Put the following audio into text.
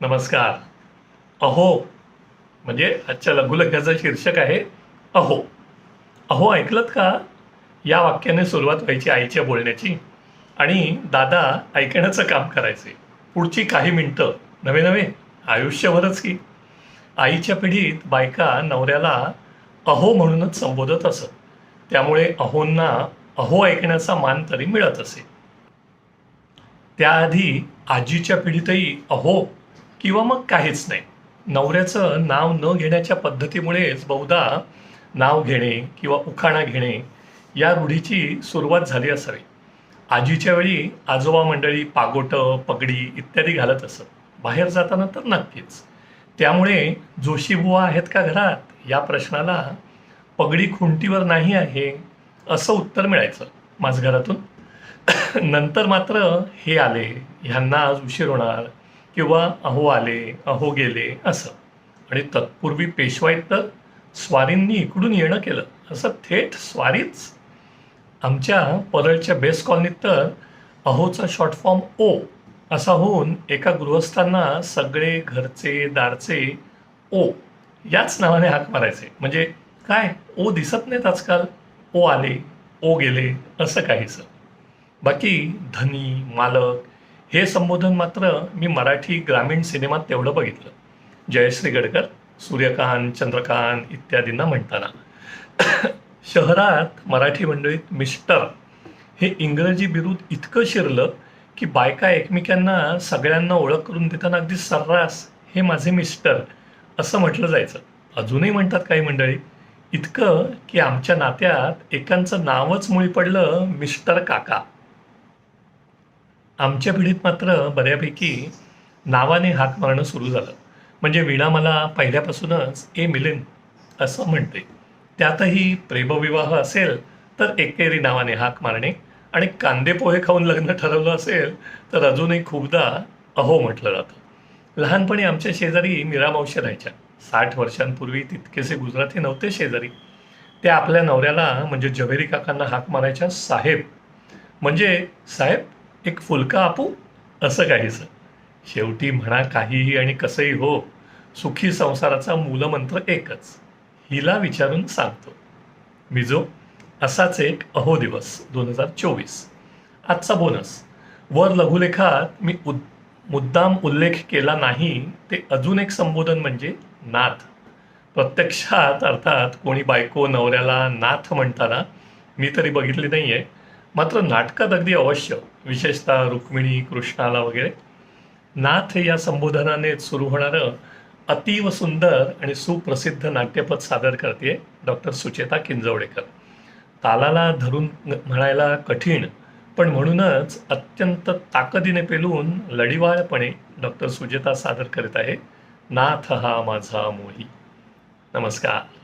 नमस्कार. अहो म्हणजे आजच्या लघुलेखाचं शीर्षक आहे अहो. अहो ऐकलत का? या वाक्याने सुरुवात व्हायची आईच्या बोलण्याची आणि दादा ऐकण्याचं काम करायचे. पुढची काही मिनटं. नवे नवे आयुष्यभरच की. आईच्या पिढीत बायका नवऱ्याला अहो म्हणूनच संबोधत असत. त्यामुळे अहोंना अहो ऐकण्याचा मान तरी मिळत असे. त्याआधी आजीच्या पिढीतही अहो किंवा मग काहीच नाही. नवऱ्याचं नाव न घेण्याच्या पद्धतीमुळेच बहुधा नाव घेणे किंवा उखाणा घेणे या रूढीची सुरुवात झाली असावी. आजीच्या वेळी आजोबा मंडळी पागोटं पगडी इत्यादी घालत असत. बाहेर जाताना तर नक्कीच. त्यामुळे जोशीबुवा आहेत का घरात? या प्रश्नाला पगडी खुंटीवर नाही आहे असं उत्तर मिळायचं. माझ घरातून नंतर मात्र हे आले. ह्यांना आज उशीर होणार. किंवा अहो आले अहो गेले असं. आणि तत्पूर्वी पेशवाईत तर स्वारींनी इकडून येणं केलं. असं थेट स्वारीच. आमच्या परळच्या बेस्ट कॉलनीत तर अहोचा शॉर्ट फॉर्म ओ असा होऊन एका गृहस्थांना सगळे घरचे दारचे ओ याच नावाने हाक मारायचे. म्हणजे काय? ओ दिसत नाहीत आजकाल. ओ आले ओ गेले असं काहीसं. बाकी धनी मालक हे संबोधन मात्र मी मराठी ग्रामीण सिनेमात तेवढं बघितलं. जयश्री गडकर सूर्यकांत चंद्रकांत इत्यादींना म्हणताना. शहरात मराठी मंडळीत मिस्टर हे इंग्रजी बिरुद इतकं शिरलं की बायका एकमेकांना सगळ्यांना ओळख करून देताना अगदी सर्रास हे माझे मिस्टर असं म्हटलं जायचं. अजूनही म्हणतात काही मंडळी इतकं की आमच्या नात्यात एकांचं नावच मुळी पडलं मिस्टर काका. आमच्या पिढीत मात्र बऱ्यापैकी नावाने हाक मारणं सुरू झालं. म्हणजे वीणा मला पहिल्यापासूनच ए मिलिंद असं म्हणते. त्यातही प्रेमविवाह असेल तर एकेरी नावाने हाक मारणे आणि कांदे पोहे खाऊन लग्न ठरवलं असेल तर अजूनही खूपदा अहो म्हटलं जातं. लहानपणी आमच्या शेजारी मीरामावशी राहायच्या. साठ वर्षांपूर्वी तितकेसे गुजराती नव्हते शेजारी. त्या आपल्या नवऱ्याला म्हणजे जवेरी काकांना हाक मारायच्या साहेब. म्हणजे साहेब एक फुलका आपू असं काहीसं. शेवटी म्हणा काहीही आणि कसंही हो सुखी संसाराचा मूलमंत्र एकच. हिला विचारून सांगतो मिजो असाच एक अहो दिवस दोन हजार चोवीस. आजचा बोनस. वर लघुलेखात मी उद मुद्दाम उल्लेख केला नाही ते अजून एक संबोधन म्हणजे नाथ. प्रत्यक्षात अर्थात कोणी बायको नवऱ्याला नाथ म्हणताना मी तरी बघितली नाही आहे मात्र नाटकात अगदी अवश्य विशेषतः रुक्मिणी कृष्णाला वगैरे. नाथ या संबोधनाने सुरू होणारं अतीव सुंदर आणि सुप्रसिद्ध नाट्यपद सादर करते डॉक्टर सुचेता किंजवडेकर. तालाला धरून म्हणायला कठीण पण म्हणूनच अत्यंत ताकदीने पेलून लढिवाळपणे डॉक्टर सुजेता सादर करीत आहे नाथ हा माझा मोही. नमस्कार.